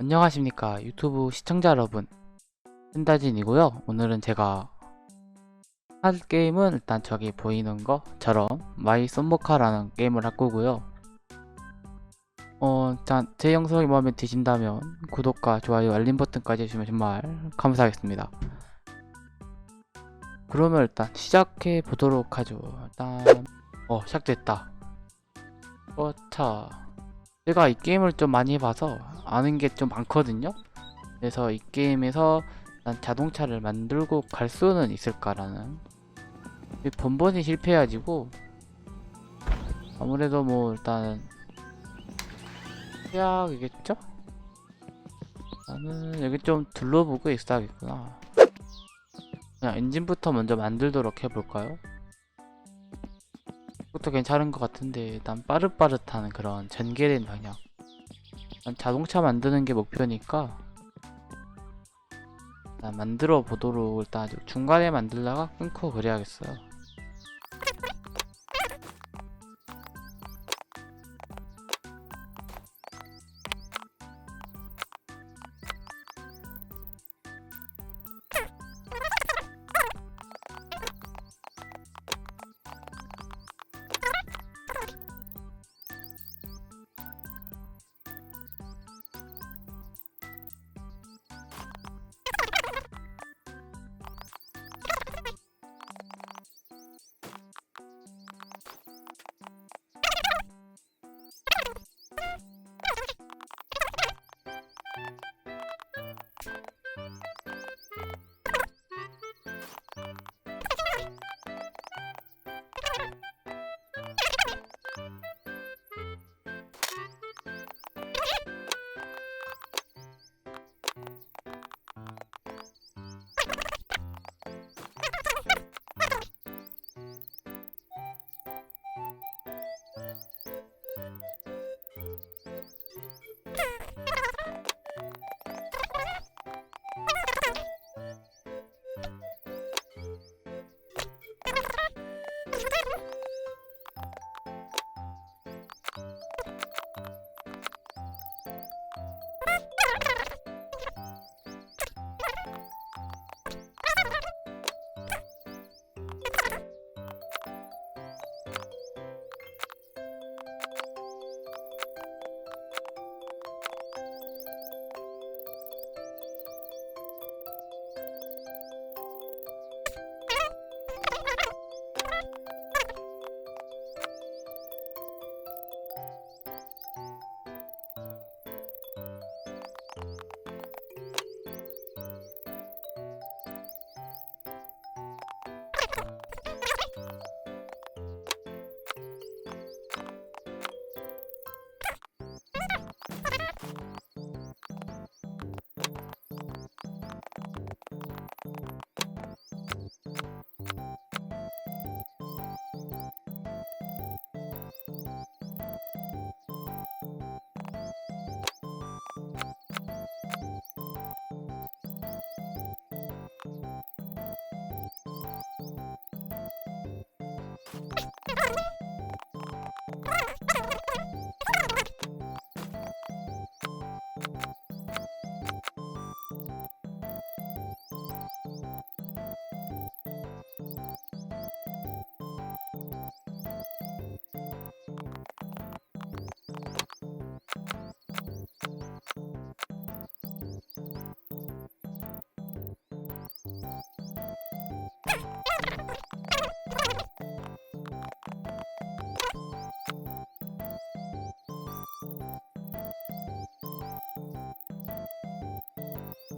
안녕하십니까 유튜브 시청자 여러분. 펜다진이고요. 오늘은 제가 할 게임은 일단 저기 보이는 것처럼 마이 썸머카라는 게임을 할 거고요. 어, 일단 제 영상이 마음에 드신다면 구독과 좋아요 알림 버튼까지 해주시면 정말 감사하겠습니다. 그러면 일단 시작해 보도록 하죠. 일단 어 시작됐다. 어차 제가 이 게임을 좀 많이 해봐서 아는 게 좀 많거든요. 그래서 이 게임에서 난 자동차를 만들고 갈 수는 있을까라는 이 번번이 실패해가지고 아무래도 뭐 일단 최악이겠죠? 나는 여기 좀 둘러보고 있어야겠구나. 그냥 엔진부터 먼저 만들도록 해볼까요? 그것도 괜찮은 것 같은데 일단 빠릇빠릇한 그런 전개된 방향. 난 자동차 만드는 게 목표니까 일단 만들어 보도록 일단 중간에 만들다가 끊고 그래야겠어요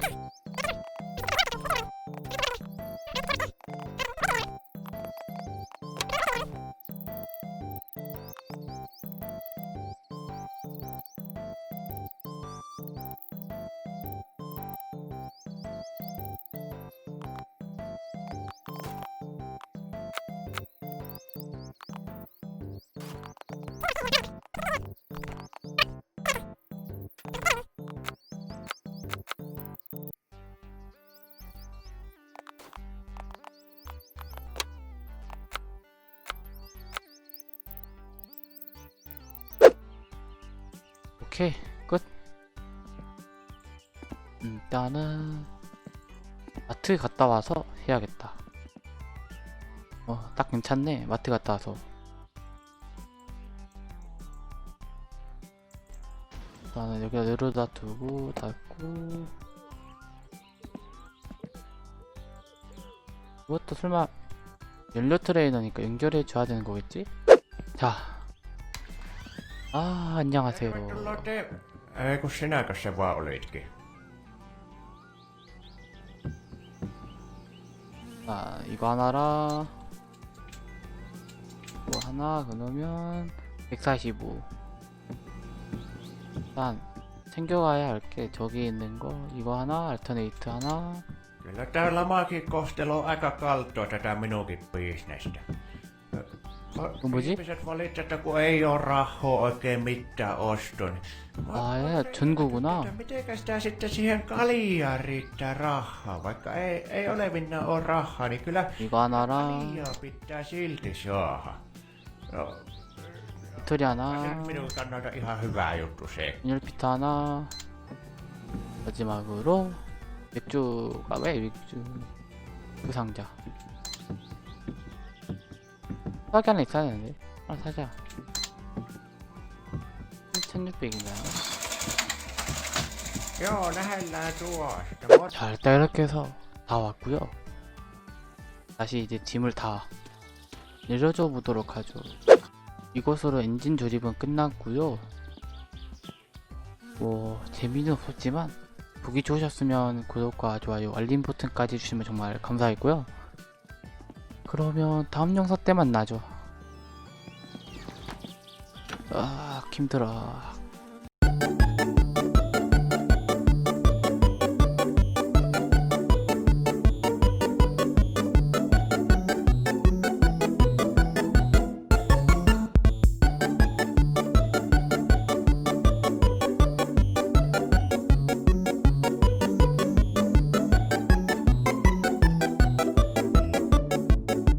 はい。 오케이 끝 일단은 마트 갔다 와서 해야겠다. 어, 딱 괜찮네. 마트 갔다 와서. 일단은 여기다 내려다 두고 닫고 이것도 설마 연료 트레이너니까 연결해 줘야 되는 거겠지? 자. 아, 안녕하세요. Kun sinäkö se vaan olitkin? 자, 이거 하나랑 이거 하나 그러면 145 일단 챙겨가야 할 게 저기 있는 거 이거 하나 알터네이트 하나 Kyllä täällä maakin kohtelu on aika kaltoa tätä minunkin bisnestä. No, 뭐지? Ihmiset valittaa, että kun ei ole rahaa oikein mitään oston. 아, 야, 전구구나. Mitenkä sitä sitten siihen kaljaan riittää rahaa? Vaikka ei, ei olevinaan ole rahaa, niin kyllä 이거 하나랑 kaljaa pitää silti saada. No, 배터리 se 하나 nyt minun kannalta ihan hyvä juttu se. 연료피터 하나 마지막으로 맥주가 왜 맥주 그 상자 싸게 하나 있어야 되는데. 하나 사자. 1600이냐 Joo, lähellään tuosta. 자 일단 이렇게 해서 다 왔고요. 다시 이제 짐을 다 내려줘 보도록 하죠. 이것으로 엔진 조립은 끝났고요. 뭐 재미는 없었지만 보기 좋으셨으면 구독과 좋아요 알림 버튼까지 주시면 정말 감사하겠고요 그러면 다음 영상 때 만나죠. 아 힘들어